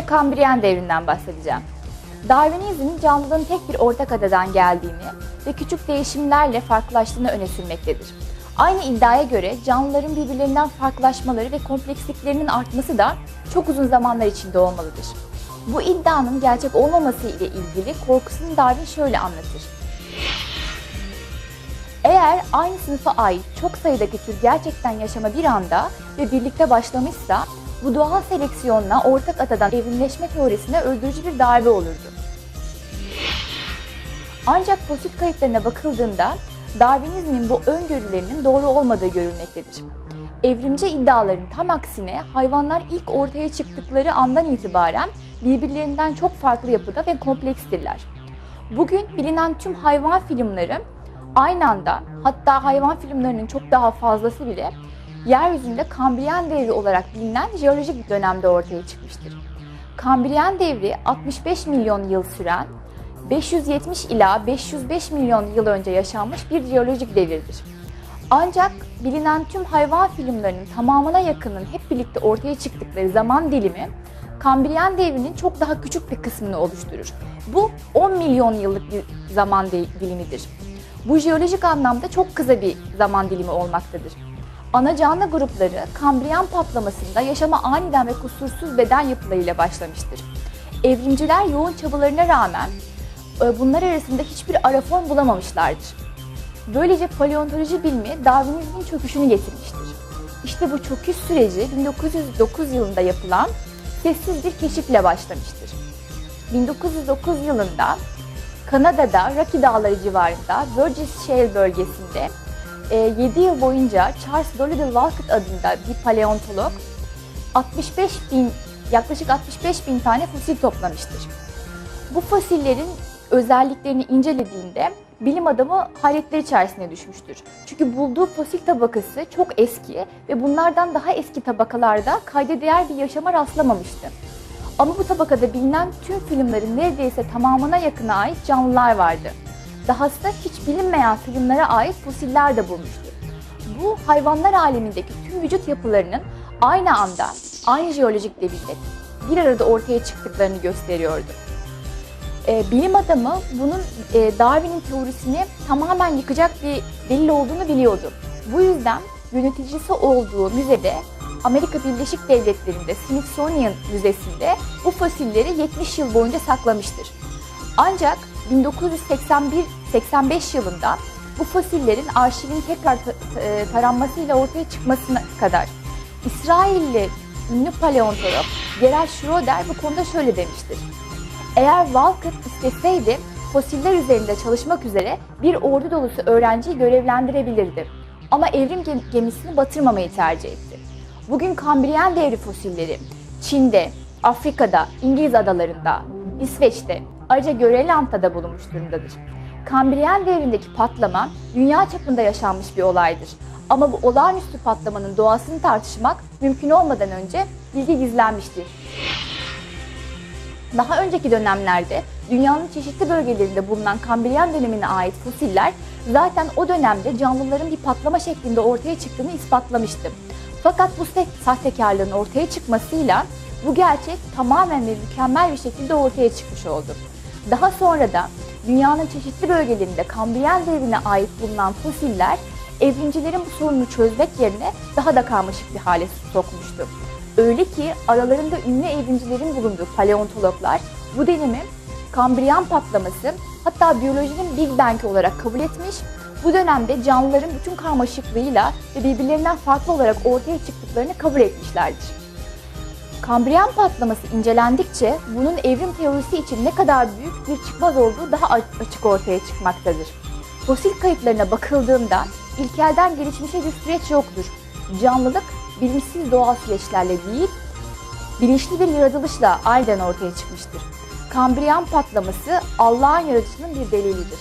Size Kambriyen devrinden bahsedeceğim. Darwinizm canlılığın tek bir ortak adadan geldiğini ve küçük değişimlerle farklılaştığını öne sürmektedir. Aynı iddiaya göre canlıların birbirlerinden farklılaşmaları ve kompleksliklerinin artması da çok uzun zamanlar içinde olmalıdır. Bu iddianın gerçek olmaması ile ilgili korkusunu Darwin şöyle anlatır. Eğer aynı sınıfa ait çok sayıdaki tür gerçekten yaşama bir anda ve birlikte başlamışsa bu doğal seleksiyonla ortak atadan evrimleşme teorisine öldürücü bir darbe olurdu. Ancak fosil kayıtlarına bakıldığında Darwinizmin bu öngörülerinin doğru olmadığı görülmektedir. Evrimci iddiaların tam aksine hayvanlar ilk ortaya çıktıkları andan itibaren birbirlerinden çok farklı yapıda ve komplekstirler. Bugün bilinen tüm hayvan filmleri aynı anda hatta hayvan filmlerinin çok daha fazlası bile yeryüzünde Kambriyen devri olarak bilinen jeolojik bir dönemde ortaya çıkmıştır. Kambriyen devri 65 milyon yıl süren 570 ila 505 milyon yıl önce yaşanmış bir jeolojik devirdir. Ancak bilinen tüm hayvan filmlerinin tamamına yakının hep birlikte ortaya çıktıkları zaman dilimi Kambriyen devrinin çok daha küçük bir kısmını oluşturur. Bu 10 milyon yıllık bir zaman dilimidir. Bu jeolojik anlamda çok kısa bir zaman dilimi olmaktadır. Ana canlı grupları Kambriyen patlamasında yaşama aniden ve kusursuz beden yapılarıyla başlamıştır. Evrimciler yoğun çabalarına rağmen e, bunlar arasında hiçbir ara form bulamamışlardır. Böylece paleontoloji bilimi Darwinizmin çöküşünü getirmiştir. İşte bu çöküş süreci 1909 yılında yapılan sessiz bir keşifle başlamıştır. 1909 yılında Kanada'da Rocky Dağları civarında Burgess Shale bölgesinde 7 yıl boyunca Charles Dolittle Walcott adında bir paleontolog 65 bin, yaklaşık 65 bin tane fosil toplamıştır. Bu fosillerin özelliklerini incelediğinde bilim adamı hayretler içerisine düşmüştür. Çünkü bulduğu fosil tabakası çok eski ve bunlardan daha eski tabakalarda kayda değer bir yaşama rastlamamıştı. Ama bu tabakada bilinen tüm filmlerin neredeyse tamamına yakına ait canlılar vardı. Dahası da hiç bilinmeyen filmlere ait fosiller de bulmuştu. Bu hayvanlar alemindeki tüm vücut yapılarının aynı anda, aynı jeolojik devirde bir arada ortaya çıktıklarını gösteriyordu. E, bilim adamı bunun e, Darwin'in teorisini tamamen yıkacak bir delil olduğunu biliyordu. Bu yüzden yöneticisi olduğu müzede Amerika Birleşik Devletleri'nde Smithsonian Müzesi'nde bu fosilleri 70 yıl boyunca saklamıştır. Ancak 1981-85 yılında bu fosillerin arşivin tekrar e, taranmasıyla ortaya çıkmasına kadar İsrailli ünlü paleontolog Gerald Schroeder bu konuda şöyle demiştir. Eğer Walcott isteseydi fosiller üzerinde çalışmak üzere bir ordu dolusu öğrenciyi görevlendirebilirdi. Ama evrim gemisini batırmamayı tercih etti. Bugün Kambriyen devri fosilleri Çin'de, Afrika'da, İngiliz adalarında, İsveç'te, ayrıca Grönland'da bulunmuş durumdadır. Kambriyen devrindeki patlama dünya çapında yaşanmış bir olaydır. Ama bu olağanüstü patlamanın doğasını tartışmak mümkün olmadan önce bilgi gizlenmiştir. Daha önceki dönemlerde dünyanın çeşitli bölgelerinde bulunan Kambriyen dönemine ait fosiller zaten o dönemde canlıların bir patlama şeklinde ortaya çıktığını ispatlamıştı. Fakat bu sahtekarlığın ortaya çıkmasıyla bu gerçek tamamen ve mükemmel bir şekilde ortaya çıkmış oldu. Daha sonra da dünyanın çeşitli bölgelerinde Kambriyen devrine ait bulunan fosiller evrimcilerin bu sorunu çözmek yerine daha da karmaşık bir hale sokmuştu. Öyle ki aralarında ünlü evrimcilerin bulunduğu paleontologlar bu dönemi Kambriyen patlaması hatta biyolojinin Big Bang olarak kabul etmiş bu dönemde canlıların bütün karmaşıklığıyla ve birbirlerinden farklı olarak ortaya çıktıklarını kabul etmişlerdir. Kambriyen patlaması incelendikçe bunun evrim teorisi için ne kadar büyük bir çıkmaz olduğu daha açık ortaya çıkmaktadır. Fosil kayıtlarına bakıldığında ilkelden gelişmişe bir süreç yoktur. Canlılık bilinçsiz doğal süreçlerle değil, bilinçli bir yaratılışla aynen ortaya çıkmıştır. Kambriyen patlaması Allah'ın yaratışının bir delilidir.